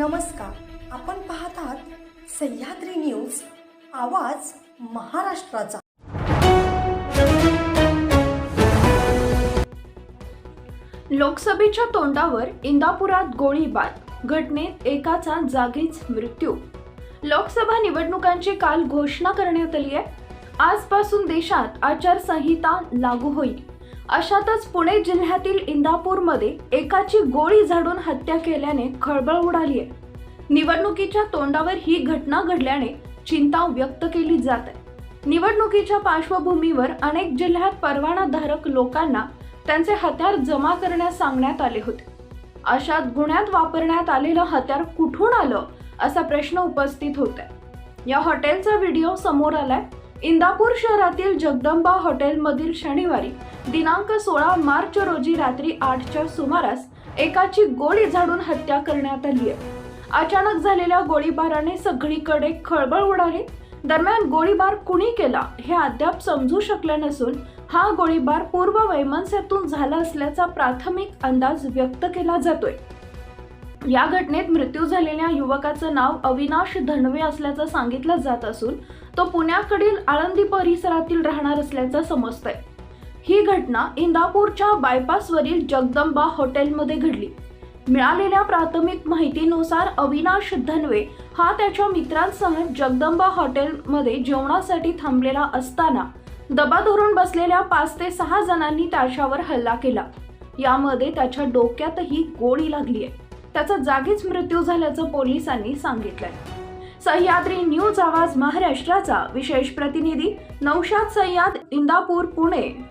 नमस्कार. आपण पाहत आहात सह्याद्री न्यूज आवाज महाराष्ट्राचा. लोकसभेच्या तोंडावर इंदापुरात गोळीबार घटनेत एकाचा जागीच मृत्यू. लोकसभा निवडणुकांची काल घोषणा करण्यात आली आहे. आजपासून देशात आचारसंहिता लागू होईल. अशातच पुणे जिल्ह्यातील इंदापूरमध्ये एकाची गोळी झाडून हत्या केल्याने खळबळ उडाली आहे. निवडणुकीच्या तोंडावर ही घटना घडल्याने चिंता व्यक्त केली जात आहे. निवडणुकीच्या पार्श्वभूमीवर अनेक जिल्ह्यात परवानाधारक लोकांना त्यांचे हत्यार जमा करण्यास सांगण्यात आले होते. अशात गुन्ह्यात वापरण्यात आलेलं हत्यार कुठून आलं असा प्रश्न उपस्थित होत आहे या हॉटेलचा व्हिडिओ समोर आलाय. इंदापूर शहरातील जगदंबा हॉटेलमधील शनिवारी दिनांक सोळा मार्च रोजी रात्री आठच्या सुमारास एकाची गोळी झाडून हत्या करण्यात आली आहे. अचानक झालेल्या गोळीबाराने सगळीकडे खळबळ उडाली. दरम्यान गोळीबार कुणी केला हे अद्याप समजू शकलं नसून हा गोळीबार पूर्व वैमनस्यातून झाला असल्याचा प्राथमिक अंदाज व्यक्त केला जातोय. या घटनेत मृत्यू झालेल्या युवकाचं नाव अविनाश धनवे असल्याचं सांगितलं जात असून तो पुण्याकडील आळंदी परिसरातील राहणार असल्याचं समजतंय. ही घटना इंदापूरच्या बायपासवरील जगदंबा हॉटेलमध्ये घडली. मिळालेल्या प्राथमिक माहितीनुसार अविनाश धनवे हा त्याच्या मित्रांसह जगदंबा हॉटेलमध्ये जेवणासाठी थांबलेला असताना दबा धरून बसलेल्या पाच ते सहा जणांनी त्याच्यावर हल्ला केला. यामध्ये त्याच्या डोक्यातही गोळी लागली आहे त्याचा जागीच मृत्यू झाल्याचं पोलिसांनी सांगितलंय. सह्याद्री न्यूज आवाज महाराष्ट्राचा विशेष प्रतिनिधी नौशाद सय्याद इंदापूर पुणे.